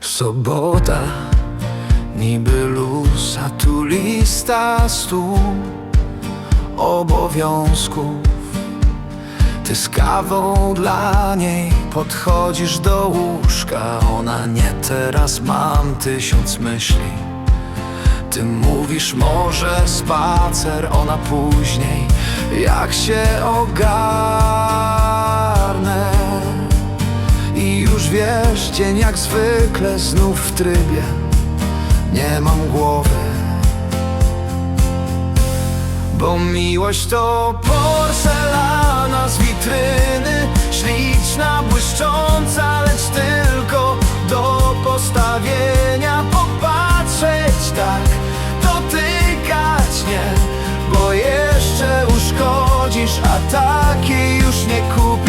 Sobota, niby luz, a tu lista stu obowiązków. Ty z kawą dla niej podchodzisz do łóżka, ona nie teraz mam tysiąc myśli. Ty mówisz może spacer, ona później jak się ogarnę dzień jak zwykle znów w trybie. Nie mam głowy Bo miłość to porcelana z witryny. Śliczna, błyszcząca, lecz tylko do postawienia. Popatrzeć tak, dotykać nie Bo jeszcze uszkodzisz, a takiej już nie kupisz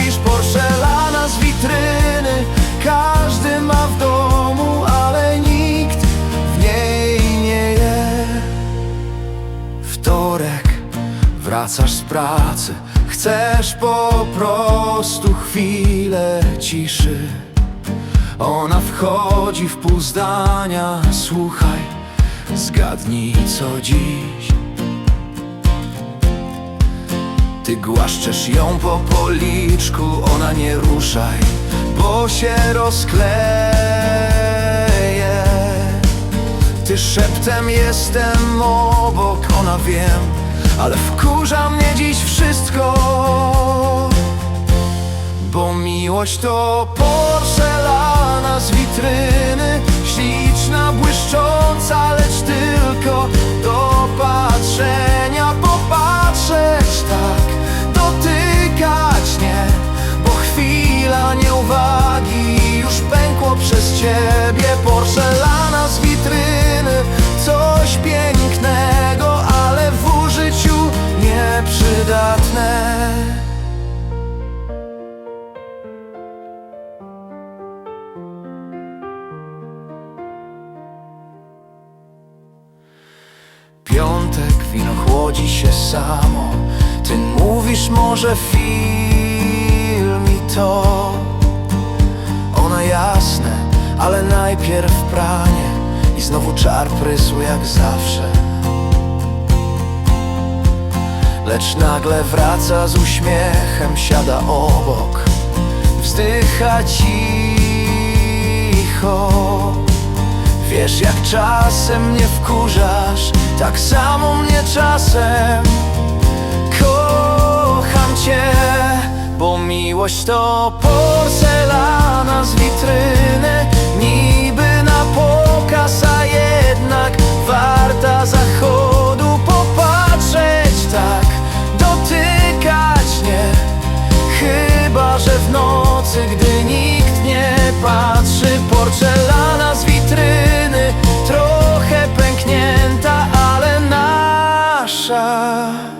Wtorek, wracasz z pracy. Chcesz po prostu chwilę ciszy. Ona wchodzi w pół zdania Słuchaj, zgadnij co dziś. Ty głaszczesz ją po policzku Ona nie ruszaj, bo się rozkleje ty szeptem jestem obok, ona wiem Ale wkurza mnie dziś wszystko. Bo miłość to porcelana z witryny Śliczna, błyszcząca, lecz tylko do patrzenia Popatrzeć tak, dotykać nie. Bo chwila nieuwagi już pękło przez ciebie Porcelana Piątek, wino chłodzi się samo. Ty mówisz może film i to. Ona jasne, ale najpierw pranie. I znowu czar prysł jak zawsze. Lecz nagle wraca z uśmiechem, siada obok. Wzdycha cicho Wiesz jak czasem mnie wkurzasz Tak samo mnie czasem. Kocham cię Bo miłość to porcelana z witryny nasza.